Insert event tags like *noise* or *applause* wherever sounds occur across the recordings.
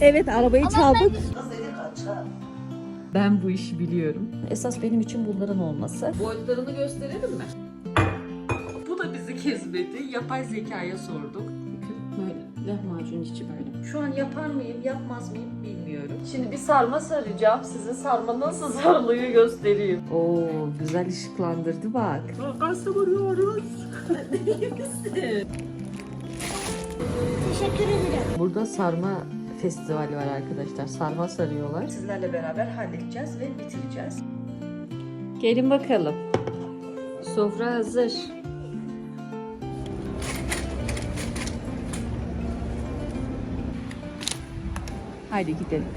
Evet arabayı çaldık. Ben bu işi biliyorum. Esas benim için bunların olması. Boyutlarını gösterelim mi? Bu da bizi kesmedi. Yapay zekaya sorduk. Böyle lahmacun içi böyle. Şu an yapar mıyım yapmaz mıyım bilmiyorum. Şimdi bir sarma saracağım. Size sarma nasıl sarılıyor göstereyim. Oo güzel ışıklandırdı bak. Nasıl vuruyoruz? Teşekkür ederim. Burada sarma festivali var arkadaşlar. Sarma sarıyorlar. Sizlerle beraber halledeceğiz ve bitireceğiz. Gelin bakalım. Sofra hazır. Haydi gidelim.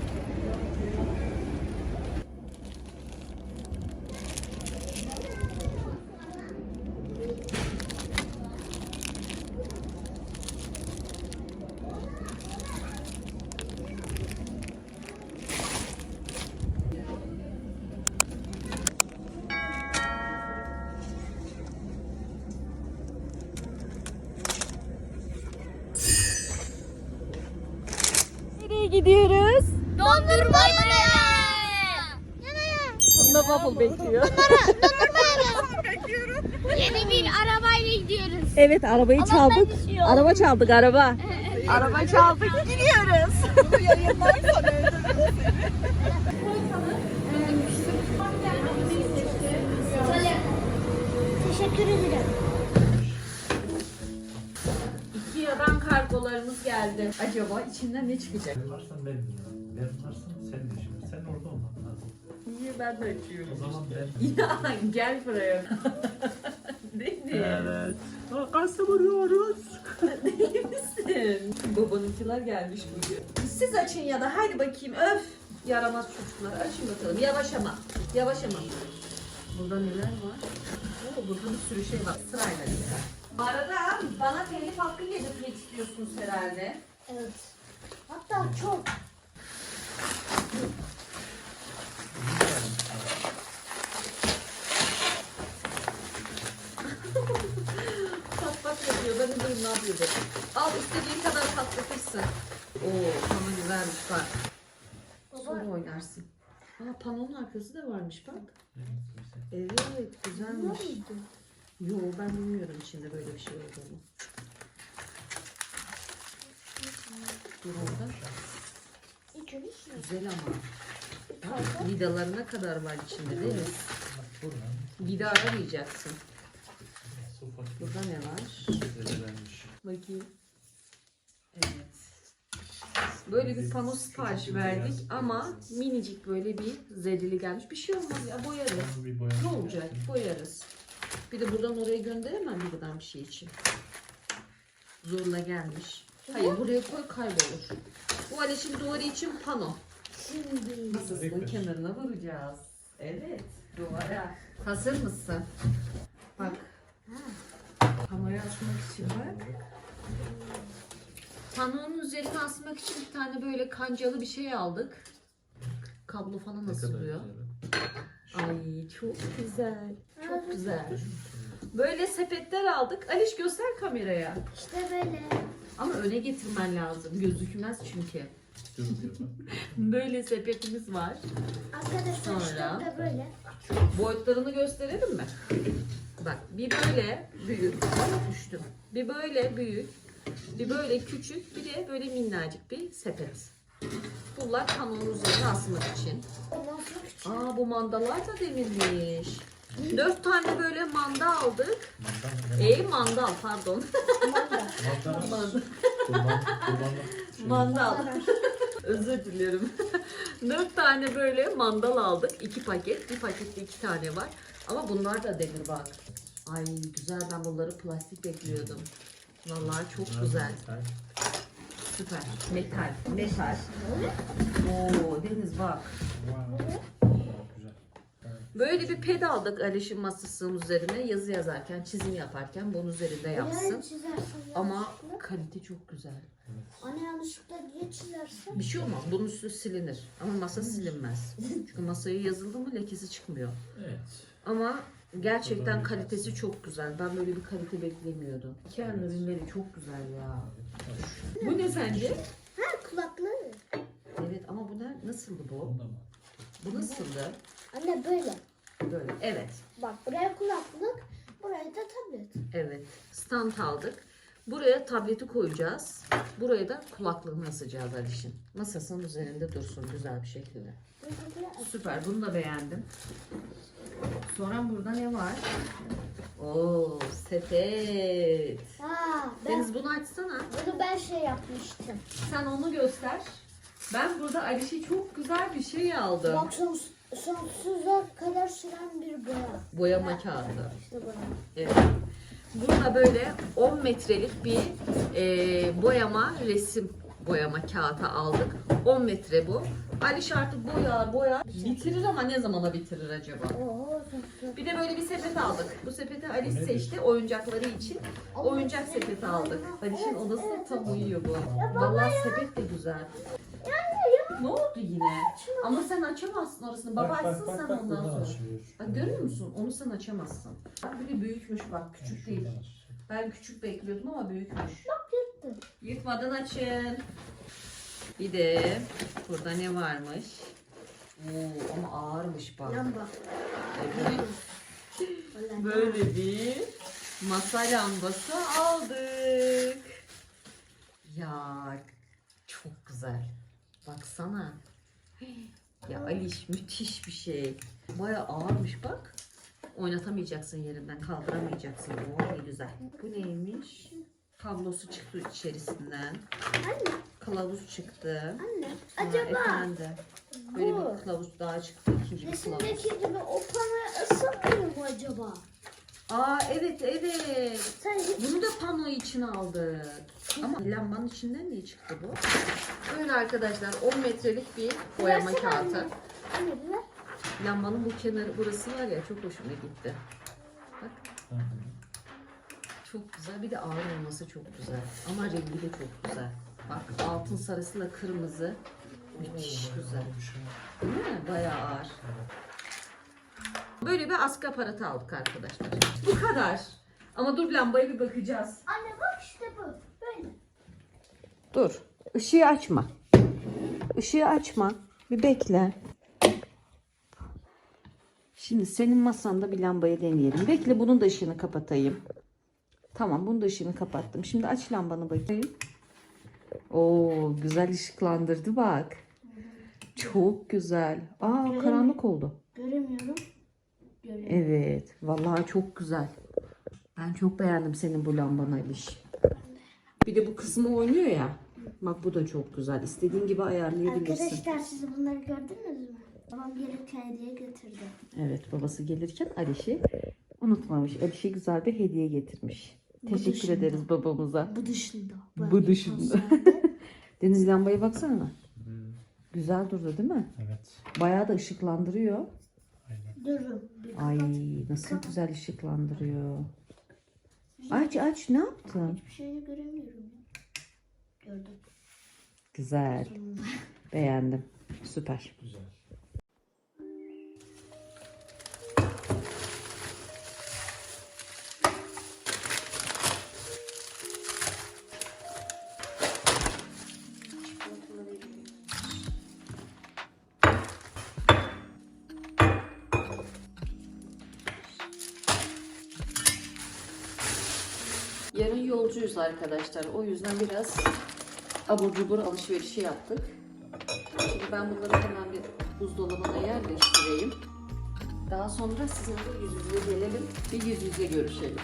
Waffle bekliyor. Yeni bir arabayla gidiyoruz. Evet arabayı Ama çaldık. ben düşüyorum. Araba çaldık araba. araba çaldık gidiyoruz. *laughs* Teşekkür ederim. Ikea'dan kargolarımız geldi. Acaba içinden ne çıkacak? Ben varsam ben bilmiyorum. Ben de açıyorum. O zaman ben... Ya gel buraya. *laughs* Mi? Evet. Nasıl vuruyoruz? *laughs* Değil misin? Babanınkiler gelmiş bugün. Siz açın ya da haydi bakayım öf. Yaramaz çocuklar açın bakalım. Yavaş ama. Yavaş ama. Burada neler var? Oo, burada bir sürü şey var. Sırayla lütfen. Bu arada bana telif hakkı yedirtmek istiyorsunuz herhalde. Evet. Hatta çok. Yapıyor. Ben de dedim ne yapıyor dedim. Al istediğin kadar patlatırsın. Oo ama güzelmiş bak. Sonra oynarsın. Aa panonun arkası da varmış bak. Evet güzelmiş. Yo ben bilmiyorum içinde böyle bir şey olduğunu. Dur orada. Şunu. Güzel ama. Bak, vidalarına kadar var içinde değil mi? Vida aramayacaksın. Burada ne var? Bakayım. Evet. Böyle bir pano sipariş verdik ama minicik böyle bir zedili gelmiş. Bir şey olmaz ya boyarız. Ne olacak? Boyarız. Bir de buradan oraya gönderemem bir buradan bir şey için. Zorla gelmiş. Hayır buraya koy kaybolur. Bu Aliş'in duvarı için pano. Şimdi. Masasının kenarına vuracağız. Evet. Duvara. Hazır mısın? Bak. Asmak için bak. Panonun üzerine asmak için bir tane böyle kancalı bir şey aldık. Kablo falan asılıyor. Ay çok güzel. Çok güzel. Böyle sepetler aldık. Aliş göster kameraya. İşte böyle. Ama öne getirmen lazım. Gözükmez çünkü. *laughs* Böyle sepetimiz var. Arkadaşlar Sonra? de böyle. Boyutlarını gösterelim mi? Bak bir böyle büyük. Düştüm. Bir böyle büyük. Bir böyle küçük. Bir de böyle minnacık bir sepet. Bunlar kanonun üzerine asmak için. Aa bu mandalar da demirmiş. Dört tane böyle manda aldık. Mandan ne? E mandal pardon. Manda. Mandan. Kurban. Kurban. Mandal. Özür dilerim. Dört tane böyle mandal aldık. iki paket. Bir pakette iki tane var. Ama bunlar da demir bak. Ay güzel ben bunları plastik bekliyordum. Vallahi çok güzel. Süper. Metal. Metal. Oo Deniz bak. Böyle bir ped aldık Aliş'in masasının üzerine yazı yazarken, çizim yaparken bunun üzerinde yapsın. Ama kalite çok güzel. Anne yanlışlıkla diye çizersin. Bir şey olmaz. Bunun üstü silinir. Ama masa silinmez. *laughs* Çünkü masaya yazıldı mı lekesi çıkmıyor. Evet. Ama gerçekten kalitesi çok güzel. Ben böyle bir kalite beklemiyordum. Ikea'nın ürünleri çok güzel ya. Bu ne sence? Ha kulaklığı. Nasıldı bu? Onda mı? Bu nasıldı? Anne böyle. Böyle. Evet. Bak buraya kulaklık, buraya da tablet. Evet. Stand aldık. Buraya tableti koyacağız. Buraya da kulaklığını asacağız Aliş'in. Masasının üzerinde dursun güzel bir şekilde. Süper. Bunu da beğendim. Sonra burada ne var? Oo, sepet. Aa, ben, Deniz bunu açsana. bunu ben şey yapmıştım. Sen onu göster. Ben burada Aliş'e çok güzel bir şey aldım. Bak son, sonsuza kadar süren bir boya. Boyama kağıdı. İşte boya. Evet. Burada böyle 10 metrelik bir e, boyama resim boyama kağıtı aldık. 10 metre bu. Aliş artık boyar boyar. Bitirir ama ne zamana bitirir acaba? Bir de böyle bir sepet aldık. Bu sepeti Aliş seçti oyuncakları için. Oyuncak sepeti aldık. Aliş'in odasına tam uyuyor bu. Vallahi sepet de güzel. Ne oldu yine? Ama sen açamazsın orasını. Baba açsın sen ondan buradan sonra. açılıyor. Bak görüyor musun? Onu sen açamazsın. Bak bir de büyükmüş bak küçük değil. Ben küçük bekliyordum ama büyükmüş. Yırtmadan açın. Bir de burada ne varmış? Oo, ama ağırmış bak. Lamba. Evet. Böyle bir masa lambası aldık. Ya çok güzel. Baksana. Ya Aliş müthiş bir şey. Baya ağırmış bak. Oynatamayacaksın yerinden, kaldıramayacaksın. Oo ne güzel. Bu neymiş? Kablosu çıktı içerisinden. Anne, Kılavuz çıktı. anne. Ha, Acaba efendim. Böyle bu bir kılavuz daha çıktı. ikinci bir kılavuz. resimdeki gibi o panoya ısınmıyor mu acaba? Aa evet evet. Sen Bunu da pano için aldık. Ama lambanın içinden niye çıktı bu? Böyle arkadaşlar 10 metrelik bir boyama Versene kağıtı. anne. Anne bir ver. Lambanın bu kenarı burası var ya çok hoşuma gitti. Bak Hı hı. Çok güzel. Bir de ağır olması çok güzel. Ama rengi de çok güzel. Bak altın sarısıyla kırmızı. Müthiş güzel. şey. Değil mi? Bayağı ağır. Böyle bir askı aparatı aldık arkadaşlar. Bu kadar. Ama dur lambaya bir bakacağız. Anne bak işte bu. Böyle. Dur. Işığı açma. Işığı açma. Bir bekle. Şimdi senin masanda bir lambayı deneyelim. Bekle bunun da ışığını kapatayım. Tamam bunun da ışığını kapattım. Şimdi aç lambanı bakayım. Oo güzel ışıklandırdı bak. Çok güzel. Aa karanlık oldu. Göremiyorum. Görüyorum. Evet. Vallahi çok güzel. Ben çok beğendim senin bu lambanı Aliş. Bir de bu kısmı oynuyor ya. Bak bu da çok güzel. İstediğin gibi ayarlayabilirsin. Arkadaşlar siz bunları gördünüz mü? Babam gelirken hediye getirdi. Evet babası gelirken Aliş'i unutmamış. Aliş'e güzel bir hediye getirmiş. Teşekkür dışında. ederiz babamıza. Bu dışında. Bu dışında. *laughs* Deniz lambaya baksana. Hı, Güzel durdu değil mi? Evet. Bayağı da ışıklandırıyor. Aynen. Durun. Ay kapat. nasıl güzel ışıklandırıyor. Aç aç ne yaptın? Hiçbir şeyini göremiyorum. Gördüm. Güzel. Beğendim. Süper. Güzel. Arkadaşlar. O yüzden biraz abur cubur alışverişi yaptık. Şimdi ben bunları hemen bir buzdolabına yerleştireyim. Daha sonra sizinle yüz yüze gelelim. Bir yüz yüze görüşelim.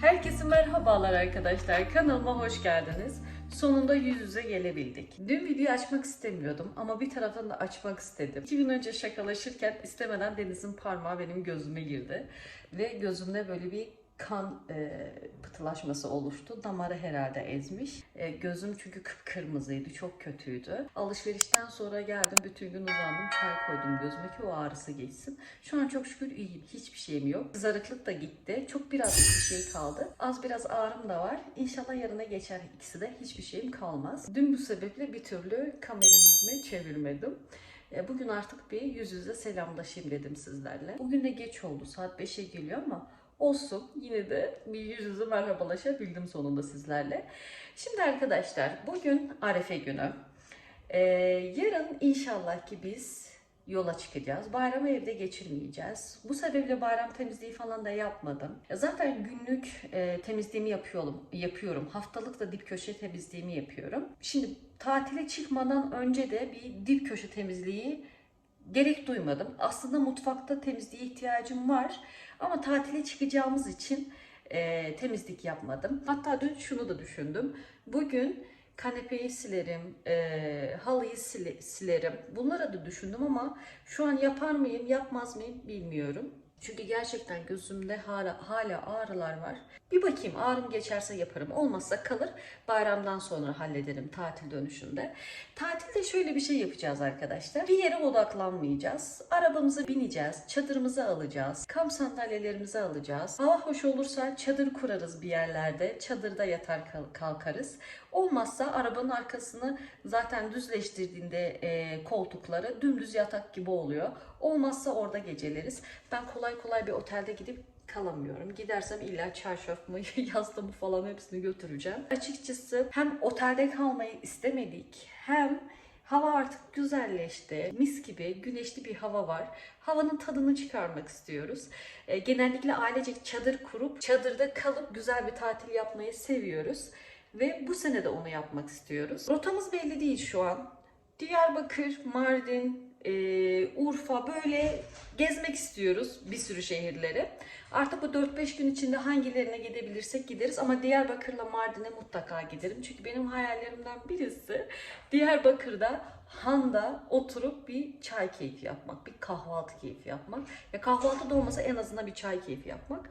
Herkese merhabalar arkadaşlar. Kanalıma hoş geldiniz. Sonunda yüz yüze gelebildik. Dün video açmak istemiyordum ama bir taraftan da açmak istedim. İki gün önce şakalaşırken istemeden Deniz'in parmağı benim gözüme girdi. Ve gözümde böyle bir kan e, pıhtılaşması oluştu. Damarı herhalde ezmiş. E, gözüm çünkü kıpkırmızıydı. Çok kötüydü. Alışverişten sonra geldim. Bütün gün uzandım. Çay koydum gözüme ki o ağrısı geçsin. Şu an çok şükür iyiyim. Hiçbir şeyim yok. Kızarıklık da gitti. Çok biraz bir şey kaldı. Az biraz ağrım da var. İnşallah yarına geçer ikisi de. Hiçbir şeyim kalmaz. Dün bu sebeple bir türlü kamerayı yüzüme çevirmedim. E, Bugün artık bir yüz yüze selamlaşayım dedim sizlerle. Bugün de geç oldu. Saat 5'e geliyor ama olsun yine de bir yüz yüze merhabalaşabildim sonunda sizlerle. Şimdi arkadaşlar bugün Arefe günü. Ee, yarın inşallah ki biz yola çıkacağız. Bayramı evde geçirmeyeceğiz. Bu sebeple bayram temizliği falan da yapmadım. Zaten günlük e, temizliğimi yapıyorum. yapıyorum. Haftalık da dip köşe temizliğimi yapıyorum. Şimdi tatile çıkmadan önce de bir dip köşe temizliği gerek duymadım. Aslında mutfakta temizliğe ihtiyacım var. Ama tatile çıkacağımız için e, temizlik yapmadım. Hatta dün şunu da düşündüm. Bugün kanepeyi silerim, e, halıyı sile- silerim. Bunları da düşündüm ama şu an yapar mıyım, yapmaz mıyım bilmiyorum. Çünkü gerçekten gözümde hala, hala ağrılar var. Bir bakayım ağrım geçerse yaparım. Olmazsa kalır. Bayramdan sonra hallederim tatil dönüşünde. Tatilde şöyle bir şey yapacağız arkadaşlar. Bir yere odaklanmayacağız. Arabamıza bineceğiz. Çadırımızı alacağız. Kamp sandalyelerimizi alacağız. Hava hoş olursa çadır kurarız bir yerlerde. Çadırda yatar kal- kalkarız. Olmazsa arabanın arkasını zaten düzleştirdiğinde e, koltukları dümdüz yatak gibi oluyor. Olmazsa orada geceleriz. Ben kolay kolay bir otelde gidip kalamıyorum. Gidersem illa çarşafımı, *laughs* yastığımı falan hepsini götüreceğim. Açıkçası hem otelde kalmayı istemedik hem hava artık güzelleşti. Mis gibi güneşli bir hava var. Havanın tadını çıkarmak istiyoruz. E, genellikle ailecek çadır kurup çadırda kalıp güzel bir tatil yapmayı seviyoruz. Ve bu sene de onu yapmak istiyoruz. Rotamız belli değil şu an. Diyarbakır, Mardin, e, Urfa böyle gezmek istiyoruz bir sürü şehirleri. Artık bu 4-5 gün içinde hangilerine gidebilirsek gideriz ama Diyarbakır'la Mardin'e mutlaka giderim. Çünkü benim hayallerimden birisi Diyarbakır'da Han'da oturup bir çay keyfi yapmak, bir kahvaltı keyfi yapmak. Ya kahvaltı da olmasa en azından bir çay keyfi yapmak.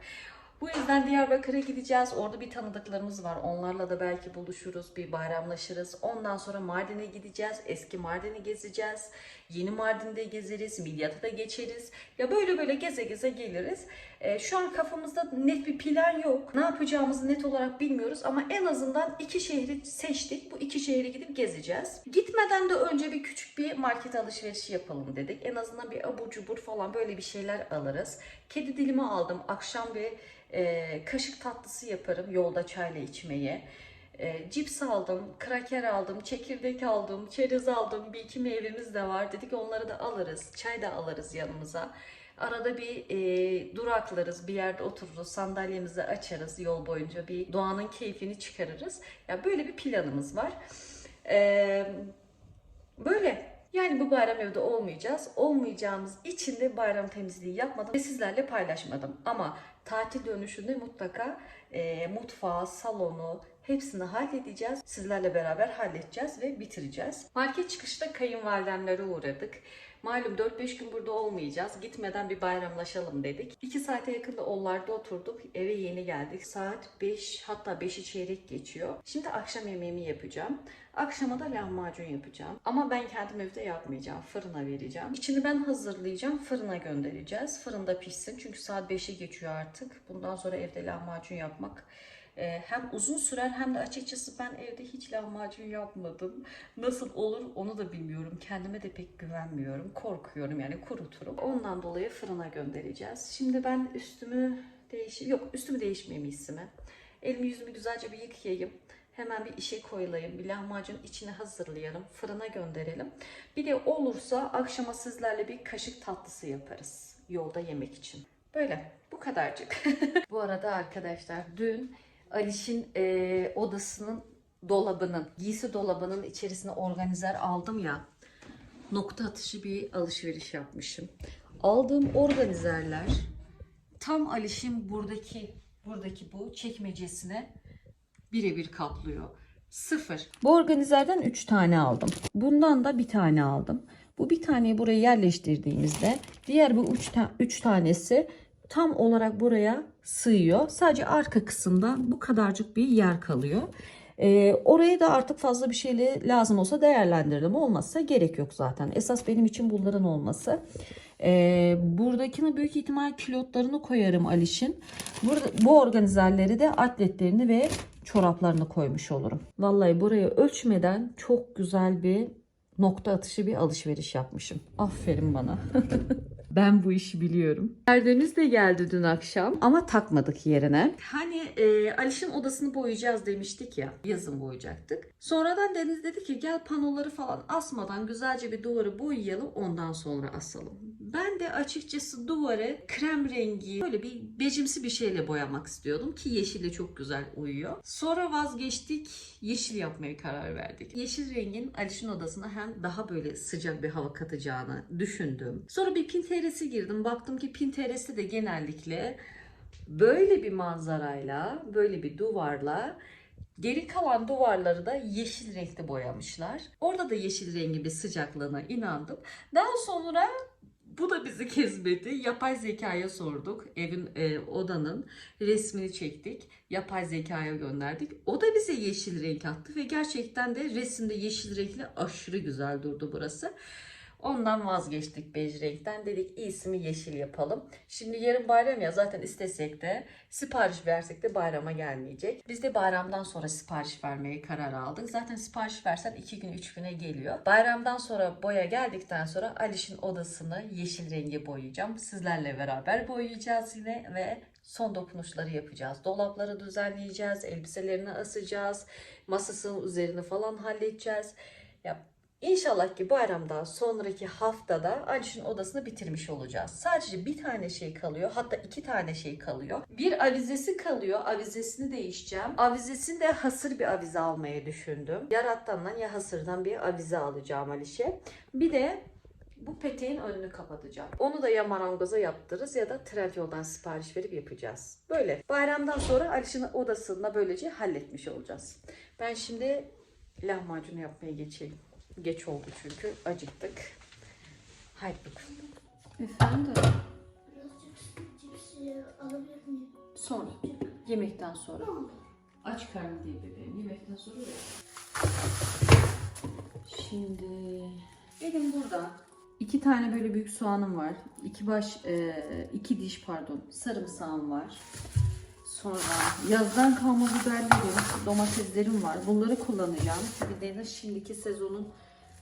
Bu yüzden Diyarbakır'a gideceğiz. Orada bir tanıdıklarımız var. Onlarla da belki buluşuruz, bir bayramlaşırız. Ondan sonra Mardin'e gideceğiz. Eski Mardin'i gezeceğiz. Yeni Mardin'de gezeriz. Midyat'a da geçeriz. Ya böyle böyle geze geze geliriz. Ee, şu an kafamızda net bir plan yok. Ne yapacağımızı net olarak bilmiyoruz ama en azından iki şehri seçtik. Bu iki şehri gidip gezeceğiz. Gitmeden de önce bir küçük bir market alışverişi yapalım dedik. En azından bir abur cubur falan böyle bir şeyler alırız. Kedi dilimi aldım. Akşam bir e, kaşık tatlısı yaparım yolda çayla içmeye. E, cips aldım, kraker aldım, çekirdek aldım, çerez aldım. Bir iki meyvemiz de var. Dedik onları da alırız. Çay da alırız yanımıza. Arada bir e, duraklarız, bir yerde otururuz, sandalyemizi açarız yol boyunca bir doğanın keyfini çıkarırız. Ya böyle bir planımız var. E, böyle. Yani bu bayram evde olmayacağız. Olmayacağımız için de bayram temizliği yapmadım ve sizlerle paylaşmadım. Ama tatil dönüşünde mutlaka e, mutfağı, salonu hepsini halledeceğiz. Sizlerle beraber halledeceğiz ve bitireceğiz. Market çıkışta kayınvalidemlere uğradık. Malum 4-5 gün burada olmayacağız. Gitmeden bir bayramlaşalım dedik. 2 saate yakın da onlarda oturduk. Eve yeni geldik. Saat 5 hatta 5'i çeyrek geçiyor. Şimdi akşam yemeğimi yapacağım. Akşama da lahmacun yapacağım. Ama ben kendim evde yapmayacağım. Fırına vereceğim. İçini ben hazırlayacağım. Fırına göndereceğiz. Fırında pişsin. Çünkü saat 5'i geçiyor artık. Bundan sonra evde lahmacun yapmak hem uzun sürer hem de açıkçası ben evde hiç lahmacun yapmadım. Nasıl olur onu da bilmiyorum. Kendime de pek güvenmiyorum. Korkuyorum yani kuruturum. Ondan dolayı fırına göndereceğiz. Şimdi ben üstümü değiş yok üstümü değişmeyeyim iyisime. Elimi yüzümü güzelce bir yıkayayım. Hemen bir işe koyulayım. Bir lahmacun içini hazırlayalım. Fırına gönderelim. Bir de olursa akşama sizlerle bir kaşık tatlısı yaparız. Yolda yemek için. Böyle. Bu kadarcık. *laughs* Bu arada arkadaşlar dün Aliş'in e, odasının dolabının, giysi dolabının içerisine organizer aldım ya. Nokta atışı bir alışveriş yapmışım. Aldığım organizerler tam Aliş'in buradaki buradaki bu çekmecesine birebir kaplıyor. Sıfır. Bu organizerden 3 tane aldım. Bundan da bir tane aldım. Bu bir taneyi buraya yerleştirdiğimizde diğer bu 3 ta- üç tanesi tam olarak buraya sığıyor. Sadece arka kısımda bu kadarcık bir yer kalıyor. Ee, orayı da artık fazla bir şeyle lazım olsa değerlendiririm. Olmazsa gerek yok zaten. Esas benim için bunların olması. Ee, buradakini büyük ihtimal kilotlarını koyarım Aliş'in. Bu organizerleri de atletlerini ve çoraplarını koymuş olurum. Vallahi buraya ölçmeden çok güzel bir nokta atışı bir alışveriş yapmışım. Aferin bana. *laughs* Ben bu işi biliyorum. Perdemiz de geldi dün akşam ama takmadık yerine. Hani e, Aliş'in odasını boyayacağız demiştik ya. Yazın boyayacaktık. Sonradan Deniz dedi ki gel panoları falan asmadan güzelce bir duvarı boyayalım ondan sonra asalım. Ben de açıkçası duvarı krem rengi böyle bir becimsi bir şeyle boyamak istiyordum ki yeşille çok güzel uyuyor. Sonra vazgeçtik yeşil yapmaya karar verdik. Yeşil rengin Aliş'in odasına hem daha böyle sıcak bir hava katacağını düşündüm. Sonra bir Pinterest'e girdim. Baktım ki Pinterest'te de genellikle böyle bir manzarayla, böyle bir duvarla Geri kalan duvarları da yeşil renkte boyamışlar. Orada da yeşil rengi bir sıcaklığına inandım. Daha sonra bu da bizi kezmedi. Yapay zekaya sorduk. Evin, e, odanın resmini çektik. Yapay zekaya gönderdik. O da bize yeşil renk attı ve gerçekten de resimde yeşil renkli aşırı güzel durdu burası. Ondan vazgeçtik bej renkten. Dedik iyisini yeşil yapalım. Şimdi yarın bayram ya zaten istesek de sipariş versek de bayrama gelmeyecek. Biz de bayramdan sonra sipariş vermeye karar aldık. Zaten sipariş versen 2 gün 3 güne geliyor. Bayramdan sonra boya geldikten sonra Aliş'in odasını yeşil renge boyayacağım. Sizlerle beraber boyayacağız yine ve son dokunuşları yapacağız. Dolapları düzenleyeceğiz, elbiselerini asacağız, masasının üzerini falan halledeceğiz. Ya İnşallah ki bayramdan sonraki haftada Aliş'in odasını bitirmiş olacağız. Sadece bir tane şey kalıyor. Hatta iki tane şey kalıyor. Bir avizesi kalıyor. Avizesini değişeceğim. Avizesini de hasır bir avize almayı düşündüm. Ya rattandan ya hasırdan bir avize alacağım Aliş'e. Bir de bu peteğin önünü kapatacağım. Onu da ya marangoza yaptırırız ya da Trendyol'dan sipariş verip yapacağız. Böyle. Bayramdan sonra Aliş'in odasını böylece halletmiş olacağız. Ben şimdi lahmacun yapmaya geçeyim. Geç oldu çünkü. Acıktık. Haydi bakalım. Efendim? Birazcık cipsi alabilir miyim? Sonra. Yemekten sonra. Aç karnı değil bebeğim. Yemekten sonra ver. Şimdi benim burada iki tane böyle büyük soğanım var. İki baş, e, iki diş pardon sarımsağım var. Sonra yazdan kalma biberlerim, domateslerim var. Bunları kullanacağım. Çünkü Deniz şimdiki sezonun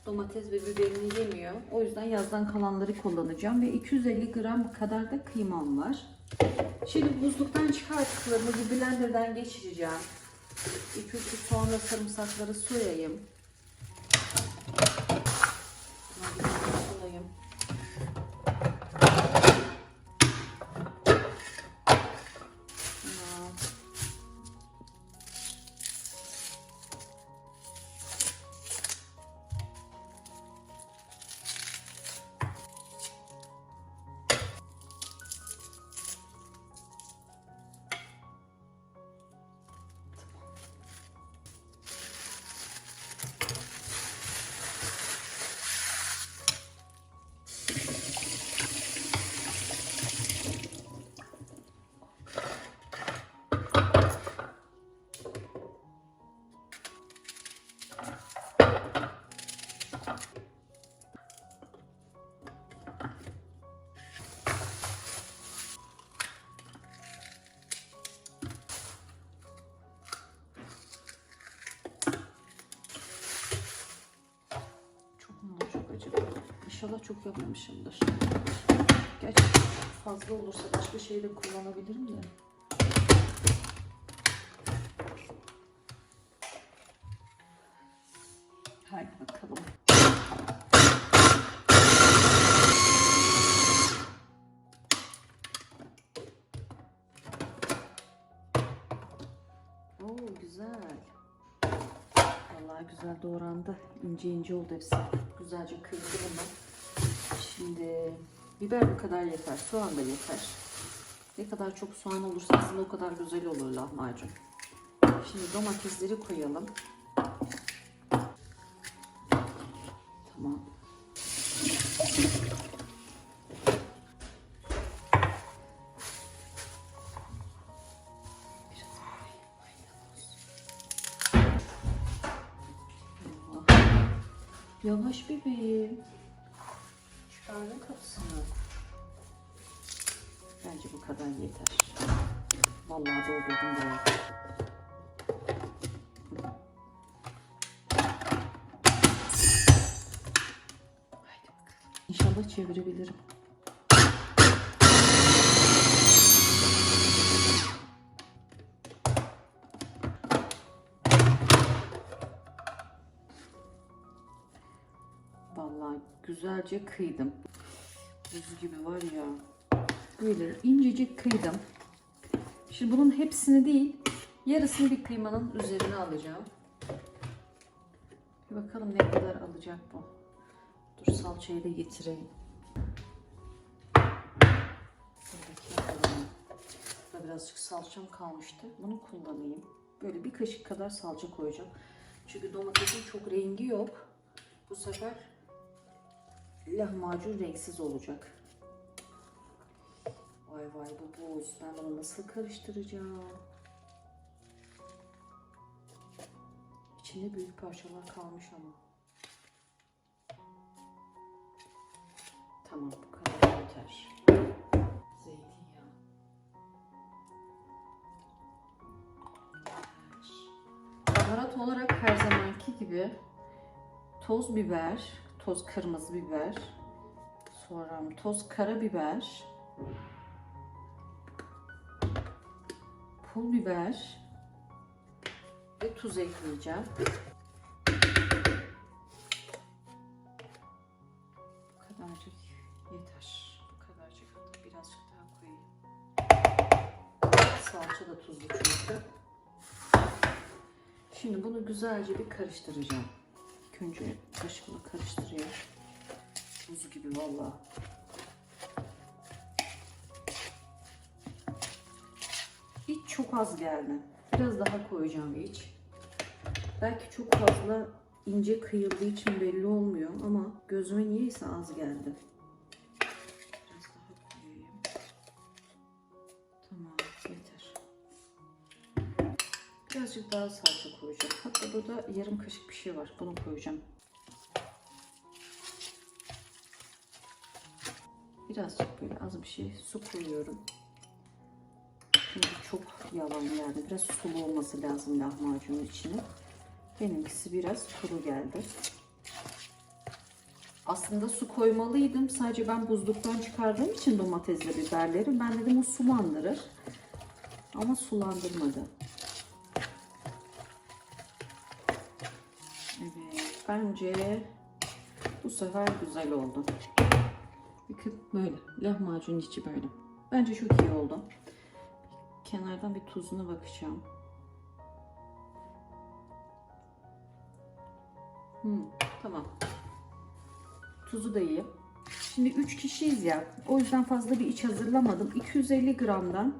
domates ve biberini yemiyor. O yüzden yazdan kalanları kullanacağım. Ve 250 gram kadar da kıymam var. Şimdi buzluktan çıkarttıklarımı bir blenderdan geçireceğim. İlk önce soğanla sarımsakları soyayım. İnşallah çok yapmamışımdır. Gerçi fazla olursa başka şey de kullanabilirim de. Haydi bakalım. Oo güzel. Vallahi güzel doğrandı. İnce ince oldu hepsi. Güzelce kıyıldı bunu. Şimdi biber bu kadar yeter. Soğan da yeter. Ne kadar çok soğan olursa aslında o kadar güzel olur lahmacun. Şimdi domatesleri koyalım. Tamam. Yavaş bebeğim. Çıkardın kapısını. Bence bu kadar yeter. Vallahi doldurdum bakalım. İnşallah çevirebilirim. Güzelce kıydım. Buz gibi var ya. Böyle incecik kıydım. Şimdi bunun hepsini değil, yarısını bir kıymanın üzerine alacağım. Bir bakalım ne kadar alacak bu. Dur salçayı da getireyim. Burada birazcık salçam kalmıştı. Bunu kullanayım. Böyle bir kaşık kadar salça koyacağım. Çünkü domatesin çok rengi yok. Bu sefer lahmacun renksiz olacak. Vay vay bu buz. Ben bunu nasıl karıştıracağım? İçinde büyük parçalar kalmış ama. Tamam bu kadar yeter. Zeytinyağı. Baharat olarak her zamanki gibi toz biber, toz kırmızı biber, sonra toz karabiber, pul biber ve tuz ekleyeceğim. Bu kadarcık yeter. Bu kadarcık hatta birazcık daha koyayım. Salça da tuzlu çünkü. Şimdi bunu güzelce bir karıştıracağım. İlk kaşıkla karıştırıyorum. Buz gibi vallahi. İç çok az geldi. Biraz daha koyacağım iç. Belki çok fazla ince kıyıldığı için belli olmuyor ama gözüme niyeyse az geldi. Birazcık daha salça koyacağım. Hatta burada yarım kaşık bir şey var. Bunu koyacağım. Birazcık böyle az bir şey su koyuyorum. Çünkü çok yavan geldi. Biraz sulu olması lazım lahmacunun içine. Benimkisi biraz kuru geldi. Aslında su koymalıydım. Sadece ben buzluktan çıkardığım için domatesle biberleri. Ben dedim o sulandırır. Ama sulandırmadı. Bence bu sefer güzel oldu. Bakın böyle. Lahmacun içi böyle. Bence çok iyi oldu. Kenardan bir tuzuna bakacağım. Hmm, tamam. Tuzu da iyi. Şimdi 3 kişiyiz ya. O yüzden fazla bir iç hazırlamadım. 250 gramdan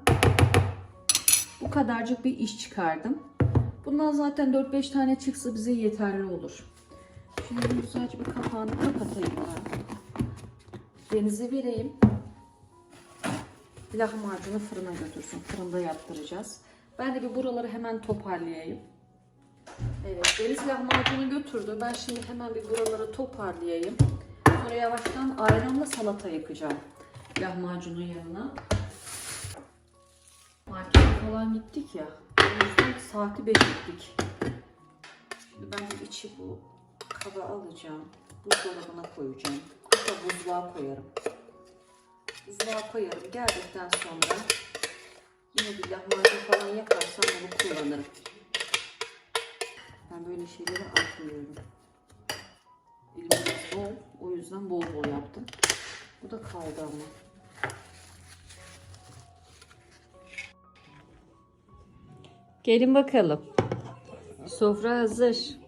bu kadarcık bir iş çıkardım. Bundan zaten 4-5 tane çıksa bize yeterli olur. Şimdi bunu sadece bir kapağını kapatayım ben. Denize vereyim. Lahmacunu fırına götürsün. Fırında yaptıracağız. Ben de bir buraları hemen toparlayayım. Evet, Deniz lahmacunu götürdü. Ben şimdi hemen bir buraları toparlayayım. Sonra yavaştan ayranla salata yapacağım. Lahmacunun yanına. Markete falan gittik ya. O yüzden saati beklettik. Şimdi ben bu içi bu kaba alacağım. Buzdolabına koyacağım. Hatta buzluğa koyarım. Buzluğa koyarım. Geldikten sonra yine bir lahmacun falan yaparsam bunu kullanırım. Ben böyle şeyleri atmıyorum. Elim biraz bol. O yüzden bol bol yaptım. Bu da kaldı ama. Gelin bakalım. Sofra hazır.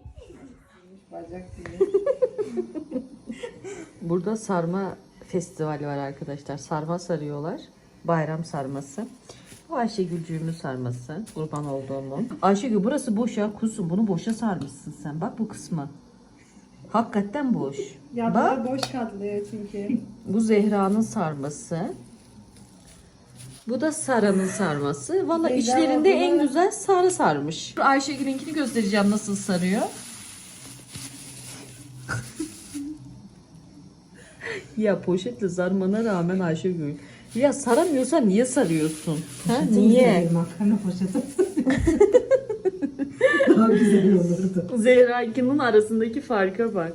*laughs* Burada sarma festivali var arkadaşlar. Sarma sarıyorlar. Bayram sarması. Bu Ayşegülcüğümün sarması. Kurban olduğumun. Ayşegül burası boş ya kuzum. Bunu boşa sarmışsın sen. Bak bu kısmı. Hakikaten boş. Ya Bak boş katlıyor çünkü. *laughs* bu Zehra'nın sarması. Bu da Sara'nın sarması. Valla içlerinde en güzel Sara sarmış. Ayşegül'ünkini göstereceğim nasıl sarıyor. Ya poşetle sarmana rağmen Ayşegül. Ya saramıyorsan niye sarıyorsun? Ha, niye? Makarna poşeti. *laughs* Daha güzel olurdu. Zehra'nkinin arasındaki farka bak.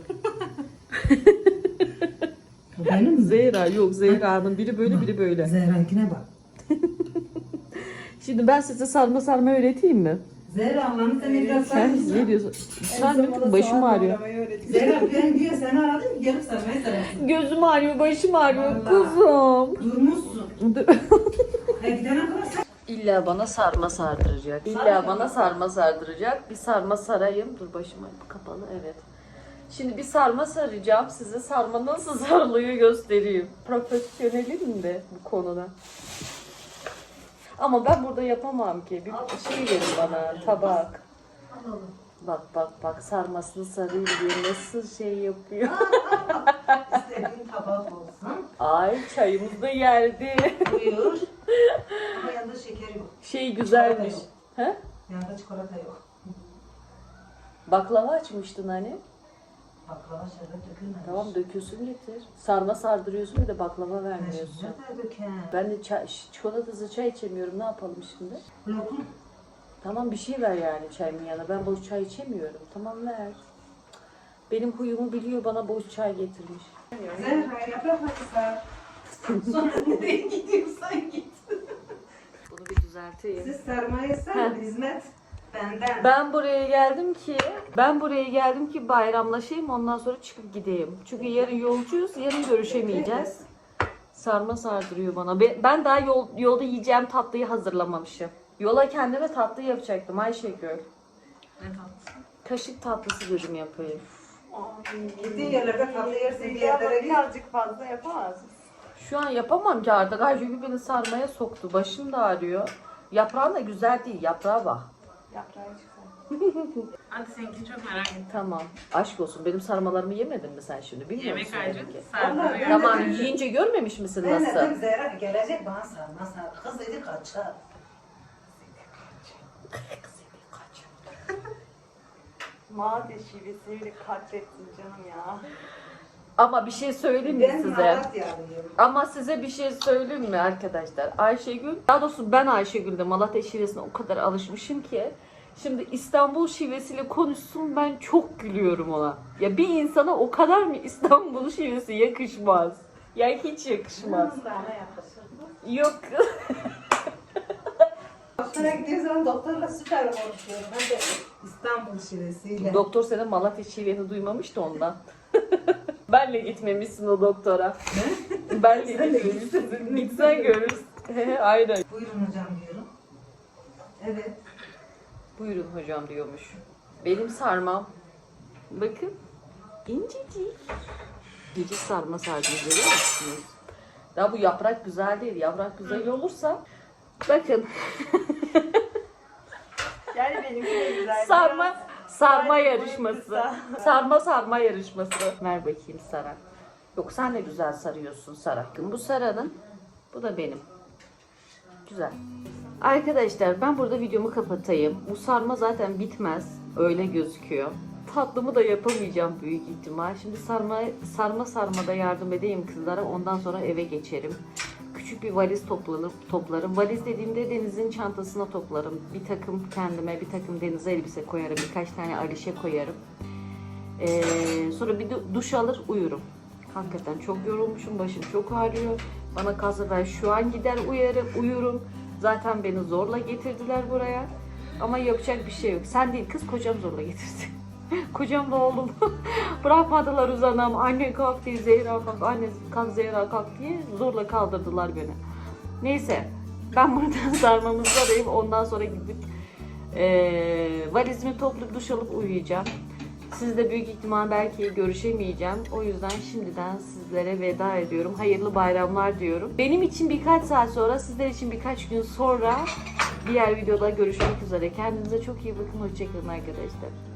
Benim mi? Zehra yok Zehra'nın biri böyle biri böyle. Zehra'nkine bak. *laughs* Şimdi ben size sarma sarma öğreteyim mi? Zehra Allah'ını sen biraz Sen ne diyorsun? Sen diyorsun başım ağrıyor. Zehra ben diye seni aradım gelip sarmayı seversin. Gözüm ağrıyor, başım ağrıyor Vallahi. kuzum. Durmuşsun. Dur. Ha gidene kadar sen. İlla bana sarma sardıracak. İlla bana sarma sardıracak. Bir sarma sarayım. Dur başıma kapalı evet. Şimdi bir sarma saracağım. Size sarma nasıl *laughs* sarılıyor göstereyim. Profesyonelim de bu konuda. Ama ben burada yapamam ki. Bir şey verin bana tabak. Bak bak bak sarmasını sarayım diye nasıl şey yapıyor. *laughs* İstediğin tabak olsun. Ay çayımız da geldi. Buyur. *laughs* Ama yanında şeker yok. Şey güzelmiş. He? Yanında çikolata yok. Baklava açmıştın hani. Baklava şerbet dökülmemiş. Tamam döküyorsun getir. Sarma sardırıyorsun bir de baklava vermiyorsun. şerbet de döken. Ben de çay, çikolatasız çay içemiyorum. Ne yapalım şimdi? Lokum. Tamam bir şey ver yani çayımın yanına. Ben boş çay içemiyorum. Tamam ver. Benim huyumu biliyor bana boş çay getirmiş. Zehra sar. Sonra nereye gidiyorsan git. Bunu bir düzelteyim. Siz sarmayı sar, hizmet benden. Ben buraya geldim ki ben buraya geldim ki bayramlaşayım ondan sonra çıkıp gideyim. Çünkü yarın yolcuyuz. Yarın görüşemeyeceğiz. Sarma sardırıyor bana. Ben- daha yol, yolda yiyeceğim tatlıyı hazırlamamışım. Yola kendime tatlı yapacaktım Ayşegül. Ne tatlısı? Kaşık tatlısı dedim yapayım. Gittiğin yerlerde tatlı yersin, bir yerlere birazcık fazla yapamaz? Şu an yapamam ki artık. Ayşegül beni sarmaya soktu. Başım da ağrıyor. Yaprağın da güzel değil. Yaprağa bak. Yaprağı çıksın. *laughs* Hadi seninkini çok merak ettim. Tamam. Aşk olsun. Benim sarmalarımı yemedin mi sen şimdi? Bilmiyor Yemek musun Tamam yiyince görmemiş misin Ben nasıl? dedim Zehra gelecek bana sarma sar. Kız dedi kaçar. Mağde şivesiyle katlettin canım ya. Ama bir şey söyleyeyim mi Ben size? Malatyalıyım. Ama size bir şey söyleyeyim mi arkadaşlar? Ayşegül, daha doğrusu ben Ayşegül'de Malatya şivesine o kadar alışmışım ki şimdi İstanbul şivesiyle konuşsun ben çok gülüyorum ona. Ya bir insana o kadar mı İstanbul şivesi yakışmaz? Ya hiç yakışmaz. Bana yakışır. Yok. *laughs* Doktora gittiğim zaman doktorla süper konuşuyorum. Ben de İstanbul şivesiyle. Doktor senin Malatya şiveni duymamış da ondan. *laughs* Benle gitmemişsin o doktora. Benle gitmemişsin. Gitsen görürsün. Aynen. Buyurun hocam diyorum. Evet. Buyurun hocam diyormuş. Benim sarmam. Bakın. İncecik. Gece sarma sardım görüyor musunuz? Daha bu yaprak güzel değil. Yaprak güzel olursa bakın Yani benimki de güzel. sarma sarma yarışması. Sarma sarma yarışması. Ver bakayım Sara. Yok sen de güzel sarıyorsun Sarak'ın. Bu Sara'nın. Bu da benim. Güzel. Arkadaşlar ben burada videomu kapatayım. Bu sarma zaten bitmez. Öyle gözüküyor. Tatlımı da yapamayacağım büyük ihtimal. Şimdi sarma sarma sarmada yardım edeyim kızlara. Ondan sonra eve geçerim. Küçük bir valiz toplarım, toplarım. Valiz dediğimde Deniz'in çantasına toplarım. Bir takım kendime, bir takım Deniz'e elbise koyarım. Birkaç tane Alişe koyarım. Ee, sonra bir du- duş alır uyurum. Hakikaten çok yorulmuşum. Başım çok ağrıyor. Bana kalsa ben şu an gider uyarım, uyurum. Zaten beni zorla getirdiler buraya. Ama yapacak bir şey yok. Sen değil kız kocam zorla getirdi. *laughs* kocam da oğlum. *laughs* Bırakmadılar uzanam. Anne kalk diye Zehra kalk. Anne kalk Zehra kalk diye zorla kaldırdılar beni. Neyse. Ben buradan *laughs* sarmamızı arayayım. Ondan sonra gidip eee valizimi toplayıp duş alıp uyuyacağım. Sizle büyük ihtimal belki görüşemeyeceğim. O yüzden şimdiden sizlere veda ediyorum. Hayırlı bayramlar diyorum. Benim için birkaç saat sonra, sizler için birkaç gün sonra diğer videoda görüşmek üzere. Kendinize çok iyi bakın. Hoşçakalın arkadaşlar.